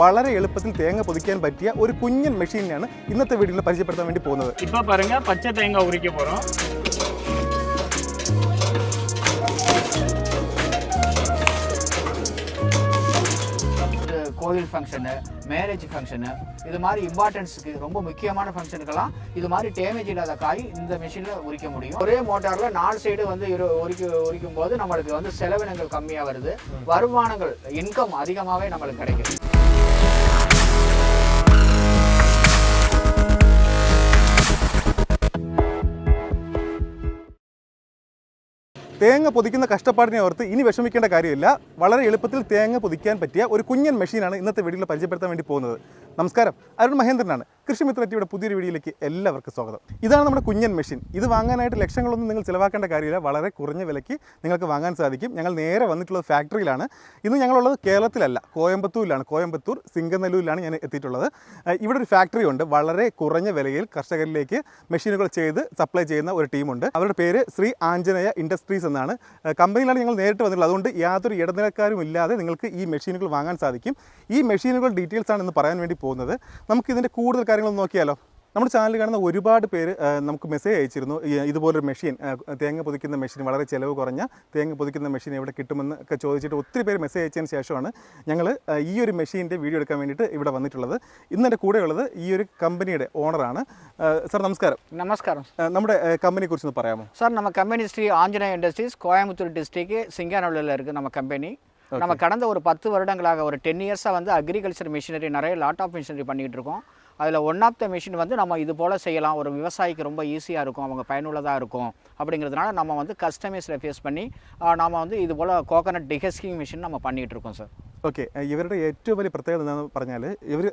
വളരെ എളുപ്പത്തിൽ തേങ്ങ പൊതിക്കാൻ പറ്റിയ ഒരു കുഞ്ഞൻ മെഷീനാണ് ഇന്നത്തെ വീഡിയോയിൽ പരിചയപ്പെടുത്താൻ വേണ്ടി പോകുന്നത് இப்போ பாருங்க பச்சை தேங்காய் உரிக்க போறோம் இது கோவில் ஃபங்க்ஷனு மேரேஜ் ஃபங்க்ஷனு இது மாதிரி இம்பார்ட்டன்ஸுக்கு ரொம்ப முக்கியமான ஃபங்க்ஷனுக்கெல்லாம் இது மாதிரி டேமேஜ் இல்லாத காய் இந்த மிஷினில் உரிக்க முடியும் ஒரே மோட்டாரில் நாலு சைடு வந்து இரு உரிக்க உரிக்கும் போது நம்மளுக்கு வந்து செலவினங்கள் கம்மியாக வருது வருமானங்கள் இன்கம் அதிகமாகவே நம்மளுக்கு கிடைக்குது തേങ്ങ പൊതിക്കുന്ന കഷ്ടപ്പാടിനെ ഓർത്ത് ഇനി വിഷമിക്കേണ്ട കാര്യമില്ല. വളരെ എളുപ്പത്തിൽ തേങ്ങ പൊതിക്കാൻ പറ്റിയ ഒരു കുഞ്ഞൻ മെഷീനാണ് ഇന്നത്തെ വീഡിയോയിൽ പരിചയപ്പെടുത്താൻ വേണ്ടി പോകുന്നത്. നമസ്കാരം. അരുൺ മഹേന്ദ്രനാണ്. കൃഷിമിത്ര ടിയുടെ പുതിയൊരു വീഡിയോയിലേക്ക് എല്ലാവർക്കും സ്വാഗതം. ഇതാണ് നമ്മുടെ കുഞ്ഞൻ മെഷീൻ. ഇത് വാങ്ങാനായിട്ട് ലക്ഷങ്ങളൊന്നും നിങ്ങൾ ചിലവാക്കേണ്ട കാര്യമില്ല. വളരെ കുറഞ്ഞ വിലയ്ക്ക് നിങ്ങൾക്ക് വാങ്ങാൻ സാധിക്കും. ഞങ്ങൾ നേരെ വന്നിട്ടുള്ളത് ഫാക്ടറിയിലാണ്. ഇന്ന് ഞങ്ങളുള്ളത് കേരളത്തിലല്ല കോയമ്പത്തൂരിലാണ്. കോയമ്പത്തൂർ സിംഗനല്ലൂരിലാണ് ഞാൻ എത്തിയിട്ടുള്ളത്. ഇവിടെ ഒരു ഫാക്ടറി ഉണ്ട്. വളരെ കുറഞ്ഞ വിലയിൽ കർഷകരിലേക്ക് മെഷീനുകൾ ചെയ്ത് സപ്ലൈ ചെയ്യുന്ന ഒരു ടീമുണ്ട്. അവരുടെ പേര് ശ്രീ ആഞ്ജനേയ ഇൻഡസ്ട്രീസ് എന്നാണ്. കമ്പനിയിലാണ് ഞങ്ങൾ നേരിട്ട് വന്നിട്ടുള്ളത്. അതുകൊണ്ട് യാതൊരു ഇടനിലക്കാരും ഇല്ലാതെ നിങ്ങൾക്ക് ഈ മെഷീനുകൾ വാങ്ങാൻ സാധിക്കും. ഈ മെഷീനുകൾ ഡീറ്റെയിൽസ് ആണ് ഇന്ന് പറയാൻ വേണ്ടി പോകുന്നത്. നമുക്ക് ഇതിന്റെ കൂടുതൽ കാര്യങ്ങളൊന്ന് നോക്കിയാലോ നമ്മുടെ ചാനൽ കാണുന്ന ഒരുപാട് പേര് ആ, നമുക്ക് മെസ്സേജ് അയച്ചിരുന്നു ഈ ഇതുപോലൊരു മെഷീൻ ആ, തേങ്ങ പൊതിക്കുന്ന മെഷീൻ വളരെ ചിലവ് കുറഞ്ഞ തേങ്ങ പൊതിക്കുന്ന മെഷീൻ എവിടെ കിട്ടുമെന്ന് ഒക്കെ ചോദിച്ചിട്ട് ഒത്തിരി പേര് മെസ്സേജ് അയച്ചതിന് ശേഷമാണ് ഞങ്ങൾ ഈ ഒരു മെഷീൻ്റെ വീഡിയോ എടുക്കാൻ വേണ്ടിയിട്ട് ഇവിടെ വന്നിട്ടുള്ളത് ഇന്ന് എൻ്റെ കൂടെയുള്ളത് ഈ ഒരു കമ്പനിയുടെ ഓണറാണ് സാർ നമസ്കാരം நமஸ்காரம் ആ, നമ്മുടെ കമ്പനിയെ കുറിച്ചൊന്ന് പറയാമോ சார் நம்ம company Sri Anjaneya industries Coimbatore district சிங்கானூரில் இருக்குது நம்ம கம்பெனி நம்ம கடந்த ஒரு பத்து வருடங்களாக ஒரு டென் இயர்ஸாக வந்து அக்ரிகல்ச்சர் மிஷினரி நிறைய லாட் ஆஃப் மிஷினரி பண்ணிகிட்டு இருக்கோம் அதில் ஒன் ஆஃப் த மிஷின் வந்து நம்ம இது போல் செய்யலாம் ஒரு விவசாயிக்கு ரொம்ப ஈஸியாக இருக்கும் அவங்க பயனுள்ளதாக இருக்கும் அப்படிங்கிறதுனால நம்ம வந்து கஸ்டமைஸில் ஃபேஸ் பண்ணி நாம் வந்து இது போல் கோகனட் டிஹஸ்கிங் மிஷின் நம்ம பண்ணிகிட்டு இருக்கோம் சார் ഓക്കെ ഇവരുടെ ഏറ്റവും വലിയ പ്രത്യേകത എന്താണെന്ന് പറഞ്ഞാൽ ഇവർ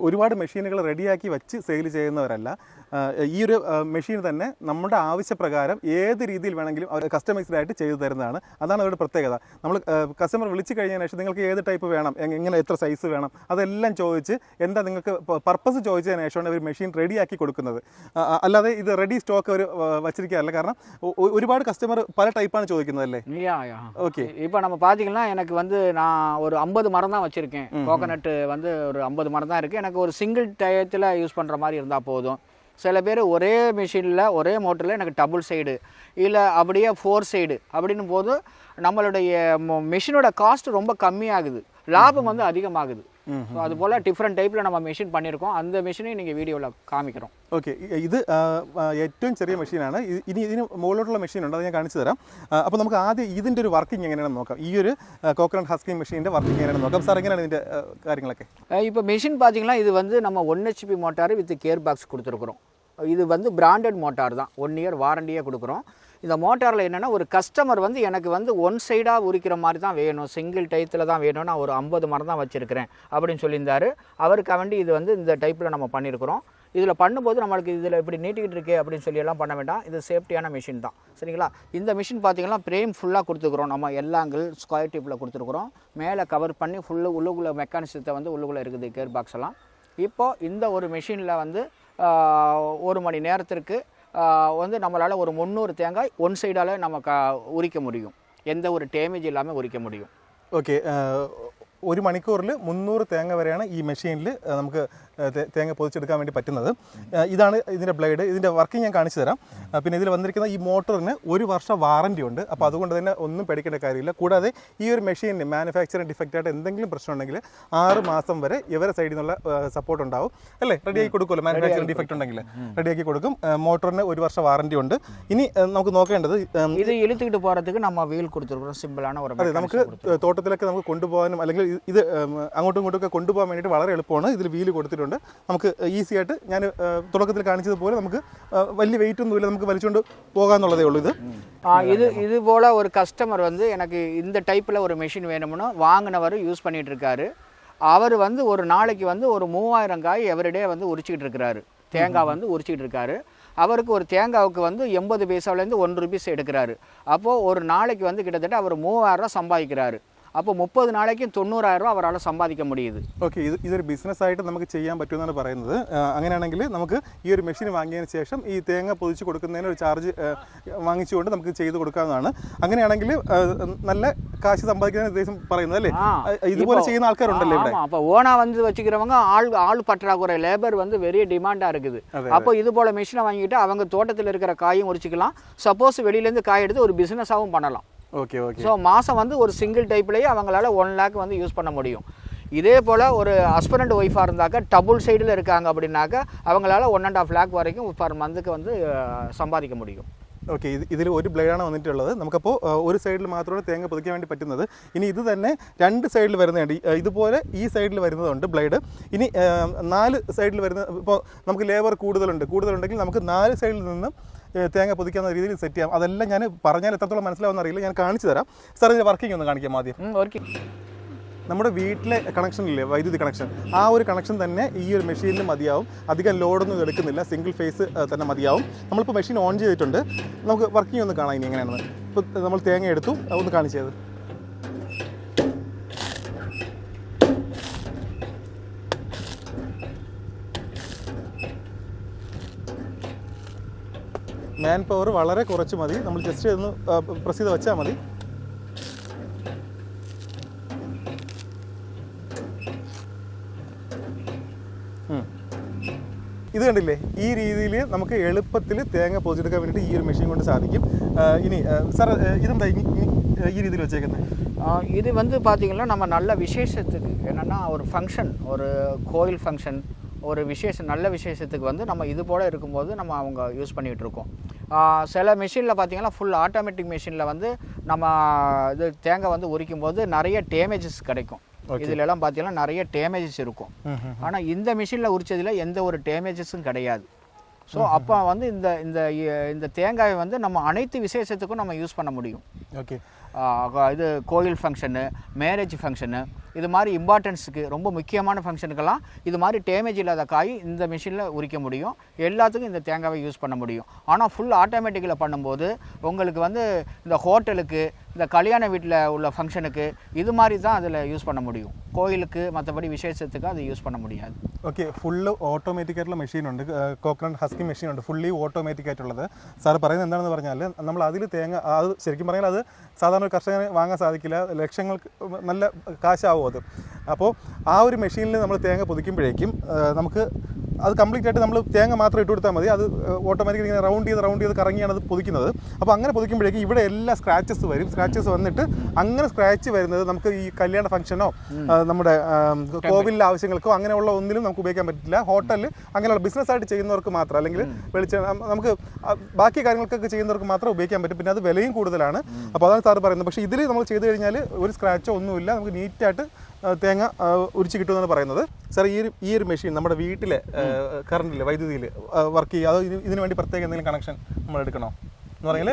ഒരുപാട് മെഷീനുകൾ റെഡിയാക്കി വെച്ച് സെയിൽ ചെയ്യുന്നവരല്ല ആ, ഈ ഒരു മെഷീൻ തന്നെ നമ്മുടെ ആവശ്യപ്രകാരം ഏത് രീതിയിൽ വേണമെങ്കിലും അവർ കസ്റ്റമൈസ്ഡ് ആയിട്ട് ചെയ്തു തരുന്നതാണ് അതാണ് അവരുടെ പ്രത്യേകത നമ്മൾ കസ്റ്റമർ വിളിച്ചു കഴിഞ്ഞതിന് ശേഷം നിങ്ങൾക്ക് ഏത് ടൈപ്പ് വേണം എങ് എങ്ങനെ എത്ര സൈസ് വേണം അതെല്ലാം ചോദിച്ച് എന്താ നിങ്ങൾക്ക് പർപ്പസ് ചോദിച്ചതിന് ശേഷമാണ് ഇവർ മെഷീൻ റെഡിയാക്കി കൊടുക്കുന്നത് ആ, ആ, അല്ലാതെ ഇത് റെഡി സ്റ്റോക്ക് അവർ വച്ചിരിക്കാറില്ല കാരണം ഒ- ഒ- ഒരുപാട് കസ്റ്റമർ പല ടൈപ്പാണ് ചോദിക്കുന്നതല്ലേ யா யா ഓക്കെ இப்போ நம்ம பார்த்தீங்கன்னா எனக்கு வந்து நான் ஒரு ஐம்பது மரம் தான் வச்சுருக்கேன் கோகனட்டு வந்து ஒரு ஐம்பது மரம் தான் இருக்குது எனக்கு ஒரு சிங்கிள் டயத்தில் யூஸ் பண்ணுற மாதிரி இருந்தால் போதும். சில பேர் ஒரே மிஷினில் ஒரே மோட்டரில் எனக்கு டபுள் சைடு இல்லை அப்படியே ஃபோர் சைடு அப்படின்னும் போது நம்மளுடைய மிஷினோட காஸ்ட் ரொம்ப கம்மியாகுது. லாபம் வந்து அதிகமாகுது. அது போல் டிஃப்ரெண்ட் டைப்பில் நம்ம மிஷின் பண்ணியிருக்கோம் அந்த மிஷினையும் நீங்கள் வீடியோவில் காமிக்கிறோம். ஓகே இது ഏറ്റവും ചെറിയ മെഷീനാണ് ഇനി ഇതിന് മുകളിലോട്ടുള്ള മെഷീൻ ഉണ്ട്? അത് ഞാൻ കാണിച്ചു തരാം. അപ്പോൾ നമുക്ക് ആദ്യം ഇതിൻ്റെ ഒരു വർക്കിംഗ് എങ്ങനെയാണെന്ന് നോക്കാം. ഈ ഒരു കോക്കനട്ട് ഹസ്കിംഗ് മെഷീൻ്റെ വർക്കിംഗ് എങ്ങനെയാണെന്ന് നോക്കാം. സാർ എങ്ങനെയാണ് ഇതിൻ്റെ കാര്യങ്ങളൊക്കെ? இப்போ மிஷின் பார்த்தீங்கன்னா இது வந்து நம்ம one HP motor with gear box கொடுத்துருக்குறோம் இது வந்து பிராண்டட் மோட்டார் தான் ஒன் இயர் வாரண்டியே கொடுக்குறோம் இந்த மோட்டாரில் என்னென்னா ஒரு கஸ்டமர் வந்து எனக்கு வந்து ஒன் சைடாக உரிக்கிற மாதிரி தான் வேணும். சிங்கிள் டைத்தில் தான் வேணும் நான் ஒரு ஐம்பது மரம் தான் வச்சுருக்கிறேன் அப்படின்னு சொல்லியிருந்தார். அவருக்கு வேண்டி இது வந்து இந்த டைப்பில் நம்ம பண்ணியிருக்கிறோம் இதில் பண்ணும்போது நம்மளுக்கு இதில் இப்படி நீட்டிக்கிட்டு இருக்கே அப்படின்னு சொல்லி எல்லாம் பண்ண வேண்டாம். இது சேஃப்டியான மிஷின் தான். சரிங்களா? இந்த மிஷின் பார்த்தீங்கன்னா ஃப்ரேம் ஃபுல்லாக கொடுத்துருக்குறோம். நம்ம எல்லாங்கள் ஸ்கொயர் டியூப்பில் கொடுத்துருக்குறோம். மேலே கவர் பண்ணி ஃபுல்லு உள்ளுக்குள்ளே மெக்கானிசத்தை வந்து உள்ளுக்குள்ளே இருக்குது கேர் பாக்ஸ் எல்லாம். இப்போது இந்த ஒரு மிஷினில் வந்து ஒரு மணி நேரத்திற்கு வந்து நம்மளால் ஒரு முந்நூறு தேங்காய் ஒன் சைடால் நம்ம க உரிக்க முடியும். எந்த ஒரு டேமேஜ் இல்லாமல் உரிக்க முடியும். ஓகே ഒരു മണിക്കൂറിൽ മുന്നൂറ് തേങ്ങ വരെയാണ് ഈ മെഷീനിൽ നമുക്ക് ആ, തേ- തേങ്ങ പൊതിച്ചെടുക്കാൻ വേണ്ടി പറ്റുന്നത് ആ, ഇതാണ് ഇതിൻ്റെ ബ്ലേഡ് ഇതിൻ്റെ വർക്കിംഗ് ഞാൻ കാണിച്ചു തരാം ആ, പിന്നെ ഇതിൽ വന്നിരിക്കുന്ന ഈ മോട്ടറിന് ഒരു വർഷം വാറണ്ടി ഉണ്ട് അപ്പോൾ അതുകൊണ്ട് തന്നെ ഒന്നും പേടിക്കേണ്ട കാര്യമില്ല കൂടാതെ ഈ ഒരു മെഷീനിന് മാനുഫാക്ചറിങ് ഡിഫക്റ്റ് ആയിട്ട് എന്തെങ്കിലും പ്രശ്നം ഉണ്ടെങ്കിൽ ആറ് മാസം വരെ ഇവരെ സൈഡിൽ നിന്നുള്ള സപ്പോർട്ട് ഉണ്ടാവും അല്ലേ റെഡിയാക്കി കൊടുക്കുമല്ലോ മാനുഫാക്ചറിങ് ഡിഫക്റ്റ് ഉണ്ടെങ്കിൽ റെഡിയാക്കി കൊടുക്കും ആ, മോട്ടറിന് ഒരു വർഷം വാറണ്ടി ഉണ്ട് ഇനി ആ, നമുക്ക് നോക്കേണ്ടത് ആ, இது இழுத்துக்கிட்டு போகிறதுக்கு நம்ம வீல் கொடுத்துருக்குறோம் சிம்பிளான ஒரு അതെ നമുക്ക് mechanism തോട്ടത്തിലൊക്കെ നമുക്ക് കൊണ്ടുപോകാനും അല്ലെങ്കിൽ ഇത് ഇത് ഉം, അങ്ങോട്ടും ഇങ്ങോട്ടും ഒക്കെ കൊണ്ടുപോകാൻ വേണ്ടിയിട്ട് വളരെ എളുപ്പമാണ് ഇതിൽ വീല് കൊടുത്തിട്ടുണ്ട് നമുക്ക് ഈസി ആയിട്ട് ഞാൻ ഏഹ്, തുടക്കത്തിൽ കാണിച്ചതുപോലെ നമുക്ക് ഏഹ്, വലിയ വെയിറ്റ് ഒന്നുമില്ല നമുക്ക് വലിച്ചുകൊണ്ട് പോകാന്നുള്ളതേ ഉള്ളൂ ഇത് ஆ, இது இது போல் ஒரு கஸ்டமர் வந்து எனக்கு இந்த டைப்பில் ஒரு மிஷின் வேணும்னு வாங்கினவர் யூஸ் பண்ணிட்டு இருக்காரு அவர் வந்து ஒரு நாளைக்கு வந்து ஒரு மூவாயிரம் காய் எவரிடே வந்து உரிச்சிக்கிட்டு இருக்கிறாரு தேங்காய் வந்து உரிச்சிக்கிட்டு இருக்காரு அவருக்கு ஒரு தேங்காவுக்கு வந்து எண்பது பைசாவிலேருந்து ஒன் ருபீஸ் எடுக்கிறாரு அப்போது ஒரு நாளைக்கு வந்து கிட்டத்தட்ட அவர் மூவாயிரம் ரூபாய் சம்பாதிக்கிறாரு അപ്പോൾ മുപ്പത് നാളേക്കും തൊണ്ണൂറായിരം രൂപ അവരാൾ സമ്പാദിക്കാൻ മുടിയത്. ഓക്കെ ഇത് ഇതൊരു ബിസിനസ് ആയിട്ട് നമുക്ക് ചെയ്യാൻ പറ്റുമെന്നാണ് പറയുന്നത്. അങ്ങനെയാണെങ്കിൽ നമുക്ക് ഈ ഒരു മെഷീൻ വാങ്ങിയതിന് ശേഷം ഈ തേങ്ങ പൊതിച്ച് കൊടുക്കുന്നതിന് ഒരു ചാർജ് വാങ്ങിച്ചുകൊണ്ട് നമുക്ക് ചെയ്ത് കൊടുക്കാവുന്നതാണ്. അങ്ങനെയാണെങ്കിൽ നല്ല കാശ് സമ്പാദിക്കുന്ന ഉദ്ദേശം പറയുന്നത് അല്ലേ? ഇതുപോലെ ചെയ്യുന്ന ആൾക്കാരുണ്ടല്ലോ ഇവിടെ? അപ്പോൾ ഓണ വന്ന് വെച്ചിരിക്കുന്നവങ്ങ ആൾ ആൾ பற்றாக்குறை லேபர் வந்து பெரிய டிமாண்டாக இருக்குது അപ്പോൾ ഇതുപോലെ போல் மிஷினை வாங்கிட்டு തോട്ടത്തിൽ ഇരിക്കുന്ന இருக்கிற காயும் സപ്പോസ് சப்போஸ் வெளியிலேருந்து காய் ഒരു ബിസിനസ്സാവും പണലാം. பண்ணலாம் ഓക്കെ ഓക്കെ ஸோ மாதம் வந்து ஒரு சிங்கிள் டைப்லேயே அவங்களால ஒன் லேக் வந்து யூஸ் பண்ண முடியும் இதே போல் ஒரு ஹஸ்பண்ட் ஒய்ஃபாக இருந்தாக்க டபுள் சைடில் இருக்காங்க அப்படின்னாக்க அவங்களால ஒன் அண்ட் ஆஃப் லேக் வரைக்கும் பர் மந்த்துக்கு வந்து அஹ், சம்பாதிக்க முடியும் ഓക്കെ ഇത് ഇതിൽ ഒരു ബ്ലേഡാണ് വന്നിട്ടുള്ളത് നമുക്കപ്പോൾ ആ, ഒരു സൈഡിൽ മാത്രമാണ് തേങ്ങ പൊതിക്കാൻ വേണ്ടി പറ്റുന്നത് ഇനി ഇത് തന്നെ രണ്ട് സൈഡിൽ വരുന്നുണ്ട് ഈ, ആ, ഇതുപോലെ ഈ സൈഡിൽ വരുന്നതുണ്ട് ബ്ലേഡ് ഇനി ആ, നാല് സൈഡിൽ വരുന്ന ഇപ്പോൾ നമുക്ക് ലേബർ കൂടുതലുണ്ട് കൂടുതലുണ്ടെങ്കിൽ നമുക്ക് നാല് സൈഡിൽ നിന്നും ഏ, തേങ്ങ പൊതിക്കാവുന്ന രീതിയിൽ സെറ്റ് ചെയ്യാം. അതെല്ലാം ഞാൻ പറഞ്ഞാൽ എത്രത്തോളം മനസ്സിലാവുന്ന അറിയില്ല. ഞാൻ കാണിച്ചു തരാം. സാർ ഇതിന്റെ വർക്കിംഗ് ഒന്ന് കാണിക്കാം ആദ്യം. നമ്മുടെ വീട്ടിലെ കണക്ഷൻ ഇല്ലേ? വൈദ്യുതി കണക്ഷൻ ആ ഒരു കണക്ഷൻ തന്നെ ഈ ഒരു മെഷീനിൽ മതിയാവും. അധികം ലോഡൊന്നും എടുക്കുന്നില്ല. സിംഗിൾ ഫേസ് തന്നെ മതിയാവും. നമ്മളിപ്പോൾ മെഷീൻ ഓൺ ചെയ്തിട്ടുണ്ട്. നമുക്ക് വർക്കിംഗ് ഒന്ന് കാണാം ഇനി എങ്ങനെയാണെന്ന്. ഇപ്പോൾ നമ്മൾ തേങ്ങ എടുത്തു. ഒന്ന് കാണിച്ചത് മാൻ പവർ വളരെ കുറച്ച് മതി നമ്മൾ ജസ്റ്റ് ഒന്ന് പ്രസ് ചെയ്ത് വെച്ചാൽ മതി ഉം. ഇത് കണ്ടില്ലേ ഈ രീതിയിൽ നമുക്ക് എളുപ്പത്തിൽ തേങ്ങ പൊതിച്ചെടുക്കാൻ വേണ്ടിയിട്ട് ഈ ഒരു മെഷീൻ കൊണ്ട് സാധിക്കും ആ, ഇനി സാർ ഇതെന്താ ഇ- ഇ- ഈ രീതിയിൽ വെച്ചേക്കുന്നത് ஆஹ் இது வந்து பார்த்திங்கன்னா நம்ம நல்ல விசேஷத்துக்கு என்னென்னா ஒரு ஃபங்க்ஷன் ஒரு கோயில் ஃபங்க்ஷன் ஒரு விசேஷம் நல்ல விசேஷத்துக்கு வந்து நம்ம இது போல் இருக்கும்போது நம்ம அவங்க யூஸ் பண்ணிகிட்டு இருக்கோம் ஆஹ் சில மிஷினில் பார்த்தீங்கன்னா ஃபுல் ஆட்டோமேட்டிக் மிஷினில் வந்து நம்ம இது தேங்காய் வந்து உரிக்கும் போது நிறைய டேமேஜஸ் கிடைக்கும். இதுல எல்லாம் பார்த்தீங்கன்னா நிறைய டேமேஜஸ் இருக்கும். ஆனால் இந்த மிஷினில் உரிச்சதில் எந்த ஒரு டேமேஜஸும் கிடையாது. ஸோ அப்போ வந்து இந்த இந்த இந்த தேங்காயை வந்து நம்ம அனைத்து விசேஷத்துக்கும் நம்ம யூஸ் பண்ண முடியும். ஓகே இது கோயில் ஃபங்க்ஷனு மேரேஜ் ஃபங்க்ஷனு இது மாதிரி இம்பார்ட்டன்ஸுக்கு ரொம்ப முக்கியமான ஃபங்க்ஷனுக்கெல்லாம் இது மாதிரி டேமேஜ் இல்லாத காய் இந்த மிஷினில் உரிக்க முடியும் எல்லாத்துக்கும் இந்த தேங்காவை யூஸ் பண்ண முடியும் ஆனால் ஃபுல் ஆட்டோமேட்டிக்கில் பண்ணும்போது உங்களுக்கு வந்து இந்த ஹோட்டலுக்கு இந்த கல்யாண வீட்டில் உள்ள ஃபங்க்ஷனுக்கு இது மாதிரி தான் அதில் யூஸ் பண்ண முடியும் கோயிலுக்கு மற்றபடி விசேஷத்துக்கு அது யூஸ் பண்ண முடியாது ഓക്കെ ഫുള്ള് ഓട്ടോമാറ്റിക് ആയിട്ടുള്ള മെഷീൻ ഉണ്ട് കോക്കനട്ട് ഹസ്കി മെഷീൻ ഉണ്ട് ഫുള്ളി ഓട്ടോമാറ്റിക് ആയിട്ടുള്ളത് സാർ പറയുന്നത് എന്താണെന്ന് പറഞ്ഞാൽ നമ്മൾ അതിൽ തേങ്ങ അത് ശരിക്കും പറഞ്ഞാൽ അത് സാധാരണ ഒരു കർഷകന് വാങ്ങാൻ സാധിക്കില്ല ലക്ഷങ്ങൾക്ക് നല്ല കാശാവും അത് അപ്പോൾ ആ ഒരു മെഷീനിൽ നമ്മൾ തേങ്ങ പുതിക്കുമ്പോഴേക്കും നമുക്ക് അത് കംപ്ലീറ്റ് ആയിട്ട് നമ്മൾ തേങ്ങ മാത്രം ഇട്ട് കൊടുത്താൽ മതി. അത് ഓട്ടോമാറ്റിക്കലി ഇങ്ങനെ റൗണ്ട് ചെയ്ത് റൗണ്ട് ചെയ്ത് കറങ്ങിയാണ് അത് പൊതിക്കുന്നത്. അപ്പോൾ അങ്ങനെ പൊതിക്കുമ്പോഴേക്കും ഇവിടെ എല്ലാ സ്ക്രാച്ചസ് വരും. സ്ക്രാച്ചസ് വന്നിട്ട് അങ്ങനെ സ്ക്രാച്ച് വരുന്നത് നമുക്ക് ഈ കല്യാണ ഫംഗ്ഷനോ നമ്മുടെ കോവിലിലെ ആവശ്യങ്ങൾക്കോ അങ്ങനെയുള്ള ഒന്നിലും നമുക്ക് ഉപയോഗിക്കാൻ പറ്റില്ല. ഹോട്ടലിൽ അങ്ങനെയുള്ള ബിസിനസ് ആയിട്ട് ചെയ്യുന്നവർക്ക് മാത്രം അല്ലെങ്കിൽ വെളിച്ച നമുക്ക് ബാക്കി കാര്യങ്ങൾക്കൊക്കെ ചെയ്യുന്നവർക്ക് മാത്രം ഉപയോഗിക്കാൻ പറ്റും. പിന്നെ അത് വിലയും കൂടുതലാണ്. അപ്പോൾ അതാണ് സാറ് പറയുന്നത്. പക്ഷേ ഇതിൽ നമ്മൾ ചെയ്ത് കഴിഞ്ഞാൽ ഒരു സ്ക്രാച്ചോ ഒന്നുമില്ല. നമുക്ക് നീറ്റായിട്ട് തേങ്ങ ആ, ഉരിച്ച് കിട്ടുമെന്നാണ് പറയുന്നത് സാർ ഈ ഒരു ഈ ഒരു മെഷീൻ നമ്മുടെ വീട്ടിലെ കറണ്ടിൽ വൈദ്യുതിയിൽ വർക്ക് ചെയ്യുക അതോ ഇതിന് ഇതിന് വേണ്ടി പ്രത്യേക എന്തെങ്കിലും കണക്ഷൻ നമ്മൾ എടുക്കണോ എന്ന് പറഞ്ഞാൽ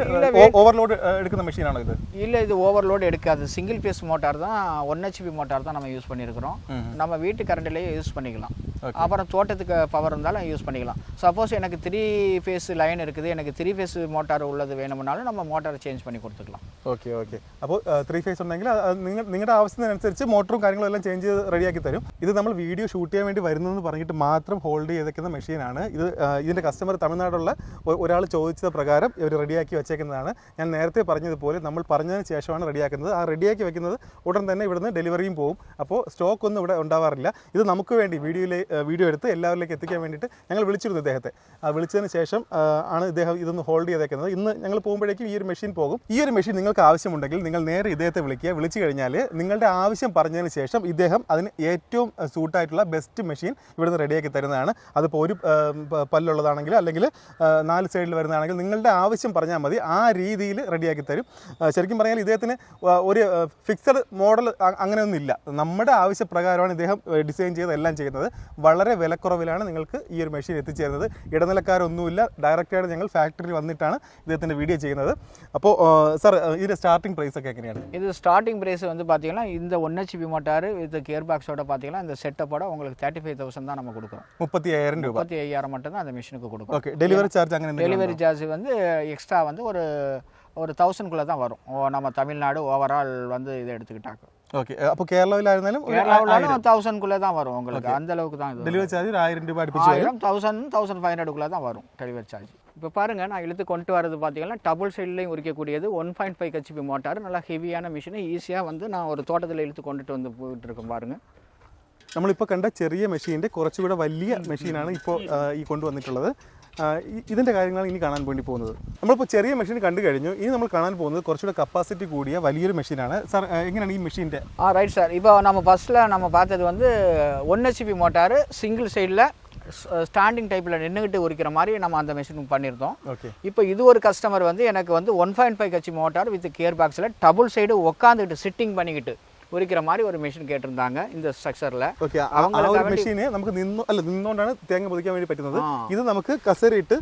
ഓവർലോഡ് എടുക്കുന്ന മെഷീനാണോ ഇത് இல்லை இது ஓவர்லோடு எடுக்காது சிங்கிள் பேஸ் மோட்டார் தான் ஒன் ஹெச்பி மோட்டார் தான் நம்ம யூஸ் பண்ணியிருக்கிறோம் நம்ம வீட்டு கரண்ட்லேயே யூஸ் பண்ணிக்கலாம் அப்புறம் தோட்டத்துக்கு பவர் இருந்தாலும் யூஸ் பண்ணிக்கலாம். சப்போஸ் எனக்கு த்ரீ ஃபேஸ் லைன் இருக்குது எனக்கு த்ரீ ஃபேஸ் மோட்டார் உள்ளது வேணும்னாலும் நம்ம மோட்டாரை சேஞ்ச் பண்ணி கொடுத்துக்கலாம். ஓகே ஓகே ഓക്കെ த்ரீ അപ്പോൾ ത്രീ ഫേസ് ഉണ്ടെങ്കിൽ அவசியத்தை ആവശ്യത്തിനനുസരിച്ച് மோட்டரும் കാര്യങ്ങളും എല്ലാം ചേഞ്ച് റെഡിയാക്കി தரும். ഇത് നമ്മൾ വീഡിയോ ഷൂട്ട് ചെയ്യാൻ വേണ്ടി വരുന്നതെന്ന് പറഞ്ഞിട്ട് മാത്രം ഹോൾഡ് ചെയ്തേക്കുന്ന മെഷീനാണ് ഇത് ഇതിന്റെ കസ്റ്റമർ തമിഴ്നാടുള്ള ഒരാൾ ചോദിച്ചത് പ്രകാരം ഇവർ റെഡിയാക്കി വെച്ചേക്കുന്നതാണ്. ഞാൻ നേരത്തെ പറഞ്ഞതുപോലെ നമ്മൾ പറഞ്ഞതിന് ശേഷമാണ് റെഡിയാക്കുന്നത് ആ റെഡിയാക്കി വെക്കുന്നത് ഉടൻ തന്നെ ഇവിടുന്ന് ഡെലിവറിയും പോകും അപ്പോൾ സ്റ്റോക്ക് ഒന്നും ഇവിടെ ഉണ്ടാവാറില്ല. ഇത് നമുക്ക് വേണ്ടി വീഡിയോയിലെ വീഡിയോ എടുത്ത് എല്ലാവരിലേക്ക് എത്തിക്കാൻ വേണ്ടിയിട്ട് ഞങ്ങൾ വിളിച്ചിരുന്നു ഇദ്ദേഹത്തെ. വിളിച്ചതിന് ശേഷം ആണ് ഇദ്ദേഹം ഇതൊന്ന് ഹോൾഡ് ചെയ്തേക്കുന്നത്. ഇന്ന് ഞങ്ങൾ പോകുമ്പോഴേക്കും ഈ ഒരു മെഷീൻ പോകും. ഈ ഒരു മെഷീൻ നിങ്ങൾക്ക് ആവശ്യമുണ്ടെങ്കിൽ നിങ്ങൾ നേരെ ഇദ്ദേഹത്തെ വിളിക്കുക. വിളിച്ചു കഴിഞ്ഞാൽ നിങ്ങളുടെ ആവശ്യം പറഞ്ഞതിന് ശേഷം ഇദ്ദേഹം അതിന് ഏറ്റവും സൂട്ടായിട്ടുള്ള ബെസ്റ്റ് മെഷീൻ ഇവിടുന്ന് റെഡിയാക്കി തരുന്നതാണ് അതിപ്പോൾ ഒരു ആ, പ- പല്ലുള്ളതാണെങ്കിൽ അല്ലെങ്കിൽ ആ, നാല് സൈഡിൽ വരുന്നതാണെങ്കിൽ നിങ്ങളുടെ ആവശ്യം പറഞ്ഞാൽ മതി ആ രീതിയിൽ റെഡിയാക്കി തരും ആ, ശരിക്കും പറഞ്ഞാൽ ഇദ്ദേഹത്തിന് ആ, ഒരു ഫിക്സഡ് മോഡൽ അങ്ങനെയൊന്നുമില്ല നമ്മുടെ ആവശ്യപ്രകാരമാണ് ഇദ്ദേഹം ഡിസൈൻ ചെയ്ത് എല്ലാം ചെയ്യുന്നത് വളരെ വിലക്കുറവിലാണ് നിങ്ങൾക്ക് ഈ ഒരു മെഷീൻ എത്തിച്ചേരുന്നത് ഇടനിലക്കാരൊന്നുമില്ല ഡയറക്റ്റായിട്ട് ഞങ്ങൾ ഫാക്ടറിയിൽ വന്നിട്ടാണ് ഇദ്ദേഹത്തിൻ്റെ വീഡിയോ ചെയ്യുന്നത് അപ്പോൾ സാർ ഇതിൻ്റെ സ്റ്റാർട്ടിംഗ് പ്രൈസ് ഒക്കെ എങ്ങനെയാണ് இது ஸ்டார்டிங் ப்ரைஸ் வந்து பார்த்தீங்கன்னா இந்த ஒன் ஹெச்பி மோட்டார் இது கியர் பாக்ஸோட பார்த்தீங்கன்னா பார்த்தீங்கன்னா இந்த செட்டப்போட உங்களுக்கு தேர்ட்டி ஃபைவ் தௌசண்ட் தான் நம்ம கொடுக்குறோம். முப்பத்தி ஐயாயிரம் முப்பத்தி ஐயாயிரம் மட்டும்தான் அந்த மிஷினுக்கு கொடுக்கும் ஓகே டெலிவரி சார்ஜ் அங்கே டெலிவரி சார்ஜ் வந்து எக்ஸ்ட்ரா வந்து ஒரு ஒரு தௌசண்ட்குள்ளே தான் வரும். நம்ம தமிழ்நாடு ஓவரால் வந்து இதை எடுத்துக்கிட்டாங்க ஓகே அப்போ கேரளாவில் இருந்தாலும் கேரளாவிலும் தௌசண்ட்குள்ளே தான் வரும் உங்களுக்கு. அந்த அளவுக்கு தான் டெலிவரி சார்ஜ் ஆயிரம் ரூபாய் ஆயிரம் தௌசண்ட் தௌசண்ட் ஃபைவ் ஹண்ட்ரடுக்குள்ளே தான் வரும் டெலிவரி சார்ஜ் இப்போ பாருங்கள் நான் இழுத்து கொண்டு வரது பார்த்தீங்கன்னா டபுள் சைட்லையும் உரிக்கக்கூடியது one point five HP motor நல்லா ஹெவியான மிஷினு ஈஸியாக வந்து நான் ஒரு தோட்டத்தில் இழுத்து கொண்டுட்டு வந்து போயிட்டு இருக்கேன் பாருங்கள் നമ്മളിപ്പോൾ കണ്ട ചെറിയ മെഷീൻ്റെ കുറച്ചുകൂടെ വലിയ മെഷീനാണ് ഇപ്പോൾ ഈ കൊണ്ടുവന്നിട്ടുള്ളത് ആ, ഇ- ഇതിൻ്റെ കാര്യങ്ങളാണ് ഇനി കാണാൻ വേണ്ടി പോകുന്നത് നമ്മളിപ്പോൾ ചെറിയ മെഷീൻ കണ്ടു കഴിഞ്ഞു ഇനി നമ്മൾ കാണാൻ പോകുന്നത് കുറച്ചുകൂടെ കപ്പാസിറ്റി കൂടിയ വലിയൊരു മെഷീനാണ് സാർ ആ, എങ്ങനെയാണ് ഈ മെഷീൻ്റെ ஆ ரைட் சார் இப்போ நம்ம ஃபஸ்ட்டில் நம்ம பார்த்தது வந்து ஒன் ஹெச்பி மோட்டார் சிங்கிள் சைடில் ஸ்டாண்டிங் டைப்பில் நின்றுக்கிட்டு உரிக்கிற மாதிரி நம்ம அந்த மிஷின் பண்ணியிருந்தோம் ഓക്കെ இப்போ இது ஒரு கஸ்டமர் வந்து எனக்கு வந்து one point five HP motor with gear பாக்ஸில் டபுள் சைடு உட்காந்துக்கிட்டு சிட்டிங் பண்ணிக்கிட்டு உரிக்கிற மாதிரி ഒരു മെഷീൻ கேட்டிருந்தாங்க இந்த ஸ்ட்ரக்சரில் ஓகே அவங்க മെഷീന് നമുക്ക് നിന്നു അല്ല നിന്നുകൊണ്ടാണ് തേങ്ങ പൊതിക്കാൻ വേണ്ടി പറ്റുന്നത് ഇത് നമുക്ക് കസേരയിട്ട്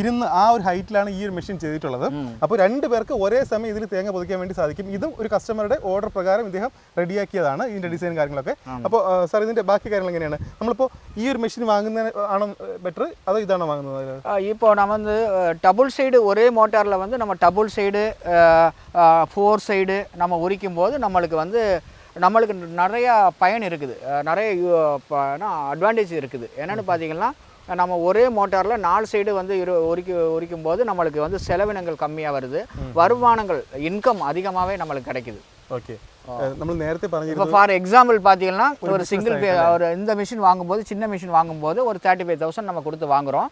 ഇരുന്ന് ആ ഒരു ഹൈറ്റിലാണ് ഈ ഒരു മെഷീൻ ചെയ്തിട്ടുള്ളത്. അപ്പോൾ രണ്ട് പേർക്ക് ഒരേ സമയം ഇതിൽ തേങ്ങ പൊതിക്കാൻ വേണ്ടി സാധിക്കും. ഇതും ഒരു കസ്റ്റമറുടെ ഓർഡർ പ്രകാരം ഇദ്ദേഹം റെഡിയാക്കിയതാണ് ഇതിന്റെ ഡിസൈൻ കാര്യങ്ങളൊക്കെ. അപ്പോൾ സാർ ഇതിന്റെ ബാക്കി കാര്യങ്ങൾ എങ്ങനെയാണ്? നമ്മളിപ്പോൾ ഈ ഒരു മെഷീൻ വാങ്ങുന്ന ആണോ ബെറ്റർ അതോ ഇതാണോ വാങ്ങുന്നത്? இப்போ நம்ம வந்து டபுள் சைடு ஒரே மோட்டாரில் வந்து நம்ம സൈഡ് ഫോർ സൈഡ് சைடு நம்ம உரிக்கும் போது நம்மளுக்கு நிறைய பயன் இருக்குது அஹ், நிறைய அட்வான்டேஜ் இருக்குது என்னென்னு பார்த்தீங்கன்னா நம்ம ஒரே மோட்டாரில் நாலு சைடு வந்து இரு உரிக்க உரிக்கும் போது நம்மளுக்கு வந்து செலவினங்கள் கம்மியாக வருது வருமானங்கள் இன்கம் அதிகமாகவே நம்மளுக்கு கிடைக்குது ഓക്കെ നമ്മൾ നേരത്തെ இப்போ പറഞ്ഞിരുന്നു ஃபார் எக்ஸாம்பிள் பார்த்தீங்கன்னா ஒரு சிங்கிள் ஒரு இந்த மிஷின் வாங்கும்போது சின்ன மிஷின் வாங்கும்போது ஒரு தேர்ட்டி ஃபைவ் தௌசண்ட் நம்ம கொடுத்து வாங்குறோம்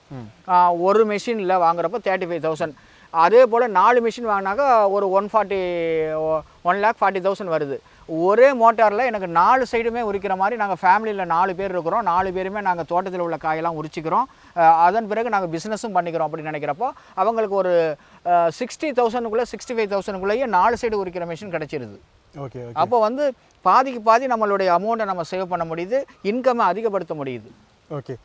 ஆ, ஒரு மிஷினில் வாங்குறப்போ தேர்ட்டி ஃபைவ் தௌசண்ட் அதே போல் நாலு மிஷின் வாங்கினாக்கா ஒரு one forty one lakh forty thousand வருது ஒரே மோட்டாரில் எனக்கு நாலு சைடுமே உரிக்கிற மாதிரி நாங்கள் ஃபேமிலியில் நாலு பேர் இருக்கிறோம் நாலு பேருமே நாங்கள் தோட்டத்தில் உள்ள காயெல்லாம் உரிச்சிக்கிறோம் அஹ், அதன் பிறகு நாங்கள் பிஸ்னஸும் பண்ணிக்கிறோம் அப்படின்னு நினைக்கிறப்போ அவங்களுக்கு ஒரு சிக்ஸ்டி தௌசண்ட்குள்ளே சிக்ஸ்டி ஃபைவ் தௌசண்ட்குள்ளேயே நாலு சைடு உரிக்கிற மிஷின் கிடச்சிருது ഓക്കെ அப்போ வந்து பாதிக்கு பாதி நம்மளுடைய அமௌண்ட்டை நம்ம சேவ் பண்ண முடியுது இன்கம்மை அதிகப்படுத்த முடியுது ഓക്കെ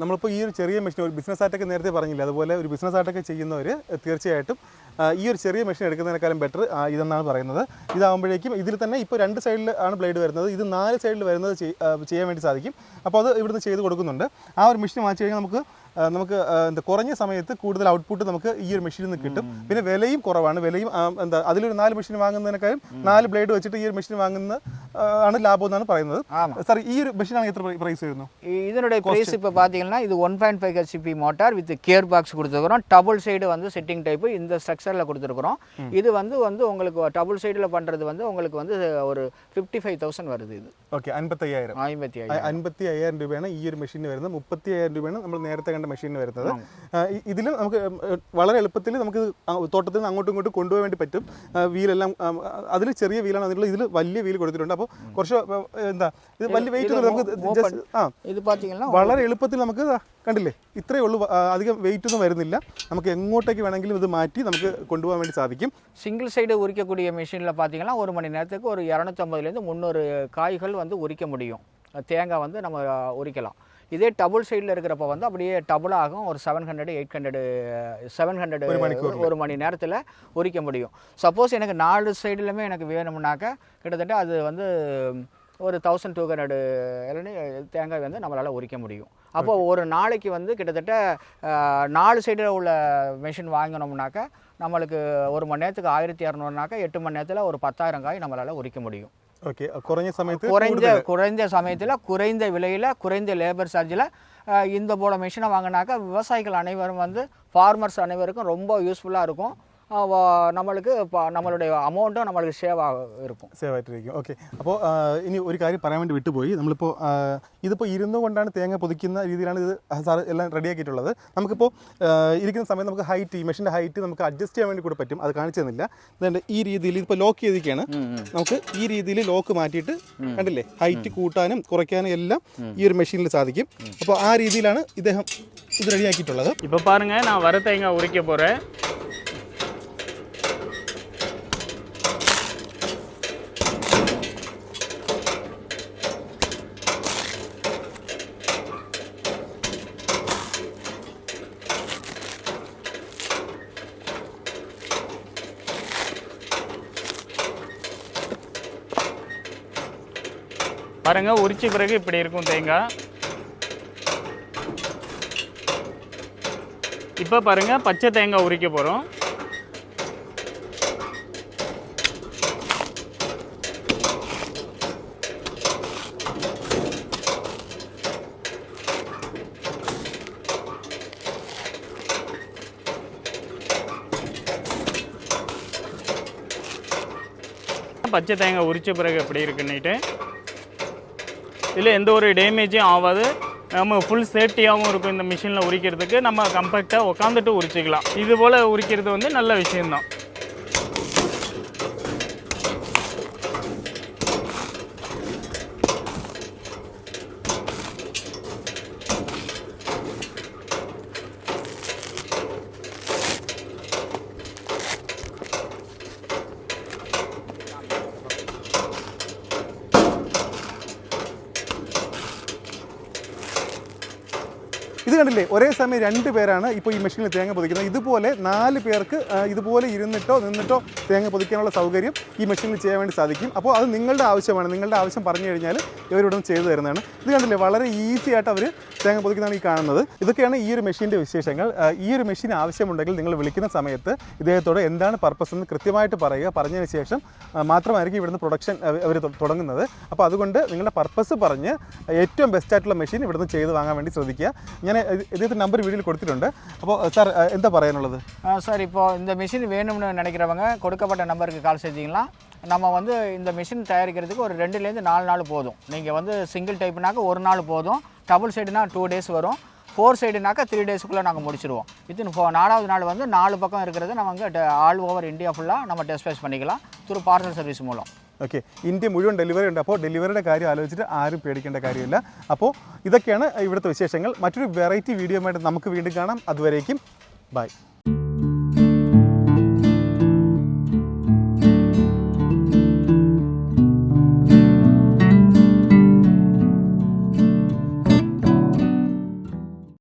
നമ്മളിപ്പോൾ ഈ ഒരു ചെറിയ മെഷീൻ ഒരു ബിസിനസ് ആയിട്ടൊക്കെ നേരത്തെ പറഞ്ഞില്ല അതുപോലെ ഒരു ബിസിനസ് ആയിട്ടൊക്കെ ചെയ്യുന്നവർ തീർച്ചയായിട്ടും ആ, ഈ ഒരു ചെറിയ മെഷീൻ എടുക്കുന്നതിനേക്കാളും ബെറ്റർ ഇതെന്നാണ് പറയുന്നത് ഇതാകുമ്പോഴേക്കും ഇതിൽ തന്നെ ഇപ്പോൾ രണ്ട് സൈഡിൽ ആണ് ബ്ലേഡ് വരുന്നത് ഇത് നാല് സൈഡിൽ വരുന്നത് ചെയ്- ആ, ചെയ്യാൻ വേണ്ടി സാധിക്കും അപ്പോൾ അത് ഇവിടുന്ന് ചെയ്ത് കൊടുക്കുന്നുണ്ട് ആ ഒരു മെഷീൻ വാങ്ങിച്ചു കഴിഞ്ഞാൽ നമുക്ക് ആ, നമുക്ക് ആ, എന്താ കുറഞ്ഞ സമയത്ത് കൂടുതൽ ഔട്ട്പുട്ട് നമുക്ക് ഈ ഒരു മെഷീനിൽ നിന്ന് കിട്ടും പിന്നെ വിലയും കുറവാണ് വിലയും ആ, എന്താ അതിലൊരു നാല് മെഷീൻ വാങ്ങുന്നതിനേക്കാളും നാല് ബ്ലേഡ് വെച്ചിട്ട് ഈ ഒരു മെഷീൻ വാങ്ങുന്ന ആ, ആണ് ലാഭം എന്നാണ് പറയുന്നത് ஆமாம் സാർ ഈ ഒരു മെഷീനാണ് എത്ര പ്രൈസ് വരുന്നു இதனுடைய ப்ரைஸ் இப்போ பார்த்தீங்கன்னா இது one point five HP motor with gear box கொடுத்துருக்குறோம் டபுள் சைடு வந்து செட்டிங் டைப்பு இந்த ஸ்ட்ரக்சரில் கொடுத்துருக்குறோம் இது வந்து வந்து உங்களுக்கு டபுள் சைடில் பண்ணுறது வந்து உங்களுக்கு வந்து ஒரு ஃபிஃப்டி ஃபைவ் தௌசண்ட் வருது இது ഓക്കെ അൻപത്തയ്യായിരം ஐம்பத்தி ஐந்து അ- അൻപത്തി അയ്യായിരം രൂപയാണ് ഈ ഒരു മെഷീന് വരുന്നത് മുപ്പത്തി അയ്യായിരം രൂപയാണ് നമ്മൾ നേരത്തെ കണ്ട മെഷീന് വരുന്നത് ഇതിൽ നമുക്ക് ഉം, ഉം, വളരെ എളുപ്പത്തിൽ നമുക്ക് ആ തോട്ടത്തിൽ നിന്ന് അങ്ങോട്ടും ഇങ്ങോട്ടും കൊണ്ടുപോകാൻ വേണ്ടി പറ്റും വീലെല്ലാം അതിൽ ചെറിയ വീലാണ് അതിലുള്ള ഇതിൽ വലിയ വീൽ കൊടുത്തിട്ടുണ്ട് അപ്പോൾ കുറച്ച് ഉം, എന്താ ഇത് വലിയ വെയിറ്റ് ഒന്നും നമുക്ക് ജസ്റ്റ് ആ இது பார்த்தீங்கன்னா വളരെ എളുപ്പത്തിൽ നമുക്ക് ദാ കണ്ടില്ലേ ഇത്രയേ ഉള്ളൂ ആ, അധികം വെയിറ്റ് ഒന്നും വരുന്നില്ല നമുക്ക് എങ്ങോട്ടേക്ക് വേണമെങ്കിലും ഇത് മാറ്റി നമുക്ക് കൊണ്ടുപോകാൻ വേണ്ടി സാധിക്കും சிங்கிள் சைடு உரிக்கக்கூடிய மிஷினில் பார்த்தீங்கன்னா ஒரு மணி நேரத்துக்கு ஒரு இரநூத்தம்பதுலேருந்து முந்நூறு காய்கள் வந்து உரிக்க முடியும் தேங்காய் வந்து நம்ம அஹ், உரிக்கலாம் இதே டபுள் சைடில் இருக்கிறப்ப வந்து அப்படியே டபுள் ஆகும் ஒரு seven hundred eight hundred seven hundred ஒரு மணி நேரத்தில் உரிக்க முடியும் சப்போஸ் எனக்கு நாலு சைடுலையுமே எனக்கு வேணும்னாக்கா கிட்டத்தட்ட அது வந்து ஒரு தௌசண்ட் டூ ஹண்ட்ரடு தேங்காய் வந்து நம்மளால் உரிக்க முடியும் அப்போ ஒரு நாளைக்கு வந்து கிட்டத்தட்ட அஹ், நாலு சைடில் உள்ள மிஷின் வாங்கினோம்னாக்கா நம்மளுக்கு ஒரு மணி நேரத்துக்கு ஆயிரத்தி இரநூறுனாக்கா எட்டு மணி நேரத்தில் ஒரு பத்தாயிரம் காய் நம்மளால் உரிக்க முடியும். ஓகே குறைஞ்ச சமயத்தில் குறைஞ்ச குறைந்த சமயத்தில் குறைந்த விலையில் குறைந்த லேபர் சார்ஜில் இந்த போல மிஷினை வாங்கினாக்கா விவசாயிகள் அனைவரும் வந்து ஃபார்மர்ஸ் அனைவருக்கும் ரொம்ப யூஸ்ஃபுல்லாக இருக்கும். அஹ், வ- நம்மளுக்கு இப்போ நம்மளுடைய அமௌண்ட்டும் நம்மளுக்கு சேவ் இருக்கும் സേവ് ആയിട്ടിരിക്കും ഓക്കെ അപ്പോൾ ഇനി ഒരു കാര്യം പറയാൻ വേണ്ടി വിട്ടുപോയി നമ്മളിപ്പോൾ ആ, ഇതിപ്പോൾ ഇരുന്നു കൊണ്ടാണ് തേങ്ങ പൊതിക്കുന്ന രീതിയിലാണ് ഇത് സാർ എല്ലാം റെഡിയാക്കിയിട്ടുള്ളത് നമുക്കിപ്പോൾ ആ, ഇരിക്കുന്ന സമയം നമുക്ക് ഹൈറ്റ് ഈ മെഷീൻ്റെ ഹൈറ്റ് നമുക്ക് അഡ്ജസ്റ്റ് ചെയ്യാൻ വേണ്ടി കൂടെ പറ്റും അത് കാണിച്ചു തന്നില്ല അതുകൊണ്ട് ഈ രീതിയിൽ ഇപ്പോൾ ലോക്ക് ചെയ്തിരിക്കുകയാണ് നമുക്ക് ഈ രീതിയിൽ ലോക്ക് മാറ്റിയിട്ട് കണ്ടില്ലേ ഹൈറ്റ് കൂട്ടാനും കുറയ്ക്കാനും എല്ലാം ഈ ഒരു മെഷീനിൽ സാധിക്കും അപ്പോൾ ആ രീതിയിലാണ് ഇദ്ദേഹം ഇത് റെഡിയാക്കിയിട്ടുള്ളത് இப்போ பாருங்க நான் வர தேங்காய் உரிக்க போகிறேன் பாருங்க உரிச்ச பிறகு இப்படி இருக்கும் தேங்காய். இப்போ பாருங்க பச்சை தேங்காய் உரிக்க போகிறோம் பச்சை தேங்காய் உரித்த பிறகு எப்படி இருக்குன்னுட்டு இதில் எந்த ஒரு டேமேஜும் ஆகாது. நம்ம ஃபுல் சேஃப்டியாகவும் இருக்கும் இந்த மிஷினில் உரிக்கிறதுக்கு. நம்ம கம்பேக்டாக உட்காந்துட்டு உரிச்சிக்கலாம். இது போல் உரிக்கிறது வந்து நல்ல விஷயம்தான். കണ്ടില്ലേ? ഒരേ സമയം രണ്ട് പേരാണ് ഇപ്പോൾ ഈ മെഷീനിൽ തേങ്ങ പൊതിക്കുന്നത്. ഇതുപോലെ നാല് പേർക്ക് ഇതുപോലെ ഇരുന്നിട്ടോ നിന്നിട്ടോ തേങ്ങ പൊതിക്കാനുള്ള സൗകര്യം ഈ മെഷീനിൽ ചെയ്യാൻ വേണ്ടി സാധിക്കും അപ്പോൾ അത് നിങ്ങളുടെ ആവശ്യമാണ് നിങ്ങളുടെ ആവശ്യം പറഞ്ഞു കഴിഞ്ഞാൽ ഇവരിവിടെ നിന്ന് ചെയ്തു തരുന്നതാണ് ഇത് കണ്ടില്ലേ വളരെ ഈസി ആയിട്ട് അവർ തേങ്ങ പൊതിക്കുന്നതാണ് ഈ കാണുന്നത് ഇതൊക്കെയാണ് ഈ ഒരു മെഷീൻ്റെ വിശേഷങ്ങൾ ആ, ഈ ഒരു മെഷീൻ ആവശ്യമുണ്ടെങ്കിൽ നിങ്ങൾ വിളിക്കുന്ന സമയത്ത് ഇദ്ദേഹത്തോട് എന്താണ് പർപ്പസ് എന്ന് കൃത്യമായിട്ട് പറയുക പറഞ്ഞതിന് ശേഷം ആ, മാത്രമായിരിക്കും ഇവിടുന്ന് പ്രൊഡക്ഷൻ അവർ തുടങ്ങുന്നത് അപ്പോൾ അതുകൊണ്ട് നിങ്ങളുടെ പർപ്പസ് പറഞ്ഞ് ഏറ്റവും ബെസ്റ്റ് ആയിട്ടുള്ള മെഷീൻ ഇവിടുന്ന് ചെയ്ത് വാങ്ങാൻ വേണ്ടി ശ്രദ്ധിക്കുക ഞാൻ ഇത് ഇദ്ദേഹത്തിൻ്റെ നമ്പർ വീഡിയോയിൽ കൊടുത്തിട്ടുണ്ട് അപ്പോൾ സാർ ആ, എന്താ പറയാനുള്ളത് சார் இப்போ இந்த மிஷின் வேணும்னு நினைக்கிறவங்க கொடுக்கப்பட்ட நம்பருக்கு கால் செஞ்சீங்களா நம்ம வந்து இந்த மிஷின் தயாரிக்கிறதுக்கு ஒரு ரெண்டுலேருந்து நாலு நாள் போதும் நீங்கள் வந்து சிங்கிள் டைப்னாக்க ஒரு நாள் போதும் டபுள் சைடுனா டூ டேஸ் வரும் ஃபோர் சைடுனாக்கா த்ரீ டேஸ்க்குள்ளே நாங்கள் முடிச்சிருவோம் வித்தின் ஃபோ நாலாவது நாள் வந்து நாலு பக்கம் இருக்கிறது நம்ம வந்து ஆல் ஓவர் இந்தியா ஃபுல்லாக நம்ம டெஸ்பேஸ் பண்ணிக்கலாம் த்ரூ பார்சல் சர்வீஸ் மூலம் ഓക്കെ ഇന്ത്യ മുഴുവൻ ഡെലിവറി ഉണ്ട് അപ്പോൾ ഡെലിവറിയുടെ കാര്യം ആലോചിച്ചിട്ട് ആരും പേടിക്കേണ്ട കാര്യമില്ല അപ്പോൾ ഇതൊക്കെയാണ് ഇവിടുത്തെ വിശേഷങ്ങൾ മറ്റൊരു വെറൈറ്റി വീഡിയോ ആയിട്ട് നമുക്ക് വീണ്ടും കാണാം അതുവരേക്കും ബൈ